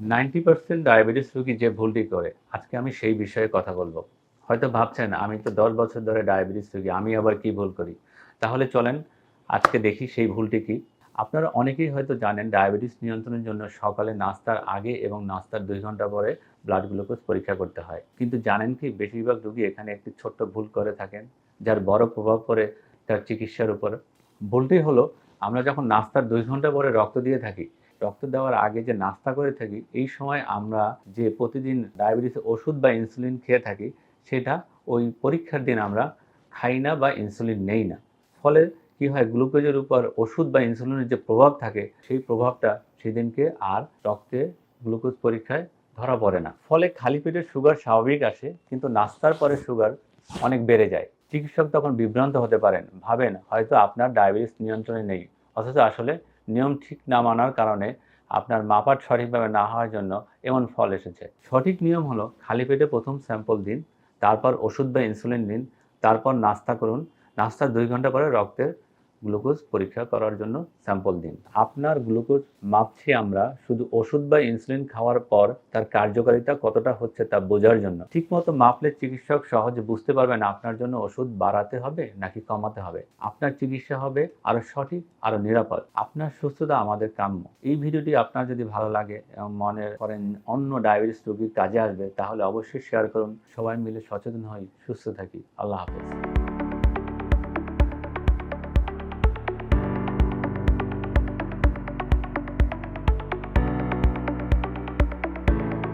Ninety percent diabetes রোগী যে ভুলটি করে, আজকে আমি সেই বিষয়ে কথা বলব। হয়তো ভাবছেন, আমি তো দশ বছর ধরে ডায়াবেটিস রোগী, আমি আবার কি ভুল করি? তাহলে চলেন, আজকে দেখি সেই ভুলটি কি। আপনারা অনেকেই হয়তো জানেন, ডায়াবেটিস নিয়ন্ত্রণের জন্য সকালে নাস্তার আগে এবং নাস্তার দুই ঘণ্টা পরে ব্লাড গ্লুকোজ পরীক্ষা করতে হয়। কিন্তু জানেন কি, বেশিরভাগ রোগী এখানে একটি ছোট্ট ভুল করে থাকেন, যার বড় প্রভাব পড়ে তার চিকিৎসার উপর। ভুলটি হলো, আমরা যখন নাস্তার দুই ঘণ্টা পরে রক্ত দিয়ে থাকি রক্ত দেওয়ার আগে যে নাস্তা করে থাকি, এই সময় আমরা যে প্রতিদিন ডায়াবেটিসের ওষুধ বা ইনসুলিন খেয়ে থাকি, সেটা ওই পরীক্ষার দিন আমরা খাই না বা ইনসুলিন নেই না। ফলে কি হয় গ্লুকোজের উপর ওষুধ বা ইনসুলিনের যে প্রভাব থাকে, সেই প্রভাবটা সেদিনকে আর রক্তে গ্লুকোজ পরীক্ষায় ধরা পড়ে না। ফলে খালি পেটে সুগার স্বাভাবিক আসে, কিন্তু নাস্তার পরে সুগার অনেক বেড়ে যায়। চিকিৎসক তখন বিভ্রান্ত হতে পারেন, ভাবেন হয়তো আপনার ডায়াবেটিস নিয়ন্ত্রণে নেই, অথচ আসলে নিয়ম ঠিক না মানার কারণে আপনার মাপাট সঠিকভাবে না হওয়ার জন্য এমন ফল এসেছে। সঠিক নিয়ম হলো খালি পেটে প্রথম স্যাম্পল দিন, তারপর ওষুধ বা ইনসুলিন দিন তারপর নাস্তা করুন। নাস্তার দুই ঘণ্টা পরে রক্তের গ্লুকোজ পরীক্ষা করার জন্য স্যাম্পল দিন। আপনার গ্লুকোজ মাপছি আমরা শুধু ওষুধ বা ইনসুলিন খাওয়ার পর তার কার্যকারিতা কতটা হচ্ছে তা বোঝার জন্য। ঠিকমতো মাপলে চিকিৎসক সহজে বুঝতে পারবেন আপনার জন্য ওষুধ বাড়াতে হবে নাকি কমাতে হবে। আপনার চিকিৎসা হবে আরও সঠিক, আরও নিরাপদ। আপনার সুস্থতা আমাদের কাম্য। এই ভিডিওটি আপনার যদি ভালো লাগে এবং মনে করেন অন্য ডায়াবেটিস রোগীর কাজে আসবে, তাহলে অবশ্যই শেয়ার করুন। সবাই মিলে সচেতন হই, সুস্থ থাকি। আল্লাহ হাফেজ।